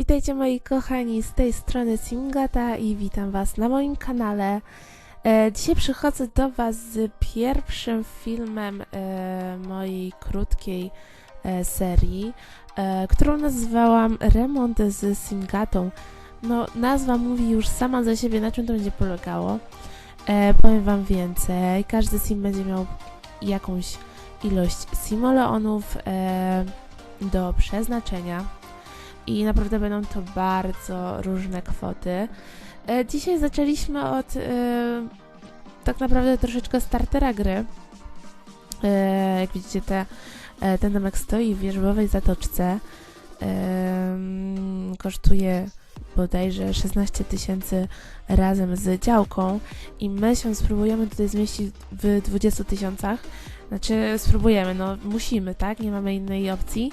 Witajcie moi kochani, z tej strony Simgata i witam was na moim kanale. E, dzisiaj przychodzę do was z pierwszym filmem e, mojej krótkiej e, serii, e, którą nazwałam Remont z Simgatą. No, nazwa mówi już sama za siebie, na czym to będzie polegało. E, powiem wam więcej, każdy sim będzie miał jakąś ilość simoleonów e, do przeznaczenia i naprawdę będą to bardzo różne kwoty. E, Dzisiaj zaczęliśmy od e, tak naprawdę troszeczkę startera gry. E, Jak widzicie, te, ten domek stoi w wierzbowej zatoczce. Em, Kosztuje bodajże 16 tysięcy razem z działką i my się spróbujemy tutaj zmieścić w 20 tysiącach. Znaczy spróbujemy, no musimy, tak? Nie mamy innej opcji.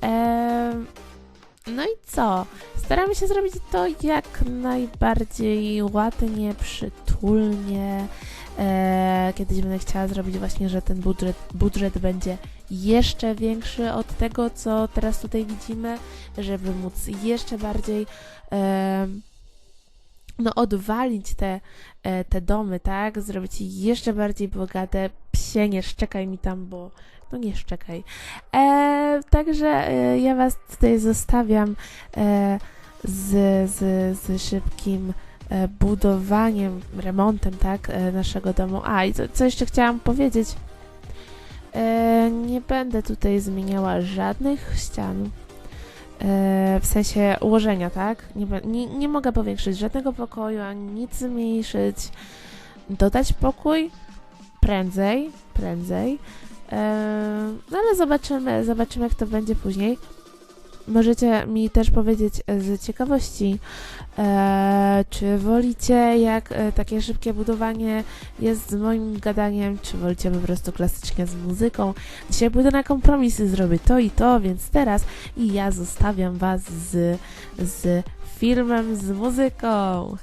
Em, no i co? Staramy się zrobić to jak najbardziej ładnie, przytulnie. E, kiedyś będę chciała zrobić właśnie, że ten budżet, budżet będzie jeszcze większy od tego, co teraz tutaj widzimy, żeby móc jeszcze bardziej em, no, odwalić te, e, te domy, tak? Zrobić je jeszcze bardziej bogate. Psie, nie szczekaj mi tam, bo no nie szczekaj. E, także e, ja Was tutaj zostawiam e, z, z, z szybkim e, budowaniem, remontem, tak, e, naszego domu. A, i co, co jeszcze chciałam powiedzieć? E, nie będę tutaj zmieniała żadnych ścian. E, w sensie ułożenia, tak? Nie, nie, nie mogę powiększyć żadnego pokoju, ani nic zmniejszyć. Dodać pokój prędzej, prędzej. No ale zobaczymy, zobaczymy jak to będzie później. Możecie mi też powiedzieć e, z ciekawości, e, czy wolicie jak e, takie szybkie budowanie jest z moim gadaniem, czy wolicie po prostu klasycznie z muzyką. Dzisiaj pójdę na kompromisy, zrobię to i to, więc teraz i ja zostawiam Was z, z filmem, z muzyką.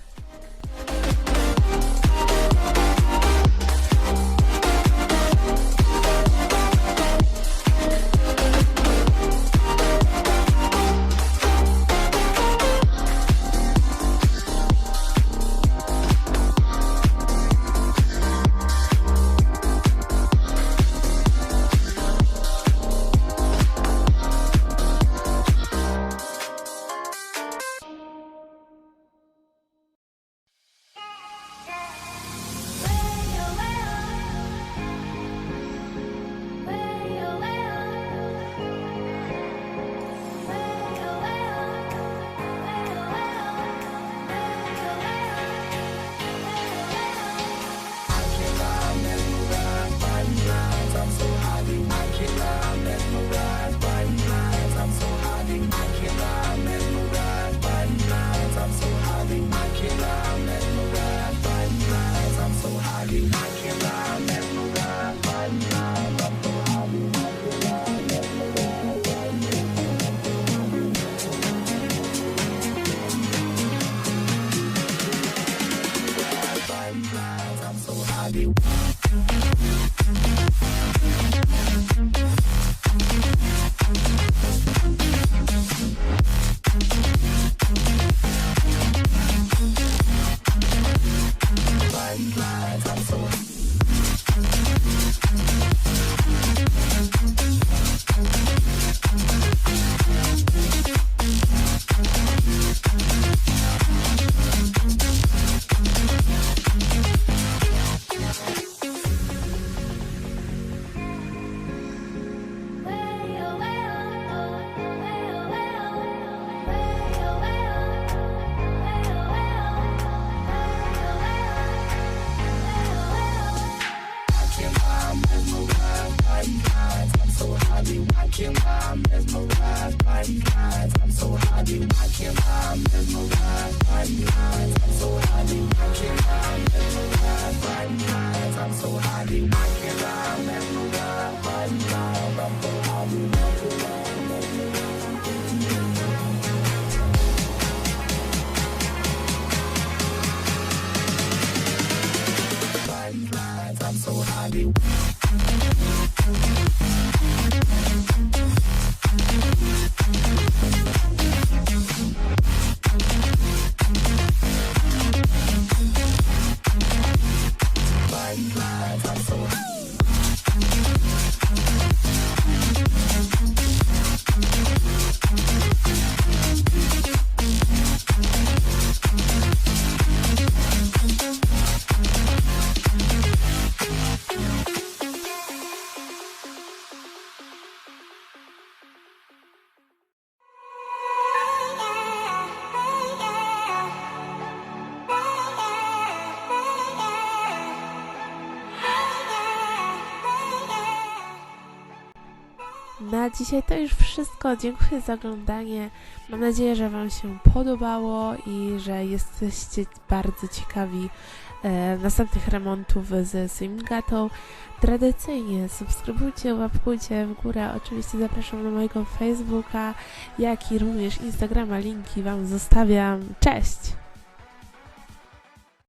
I'm so happy. so high. Dzisiaj to już wszystko. Dziękuję za oglądanie. Mam nadzieję, że Wam się podobało i że jesteście bardzo ciekawi e, następnych remontów ze Swimgatą. Tradycyjnie subskrybujcie, łapkujcie w górę. Oczywiście zapraszam na mojego Facebooka, jak i również Instagrama. Linki Wam zostawiam. Cześć!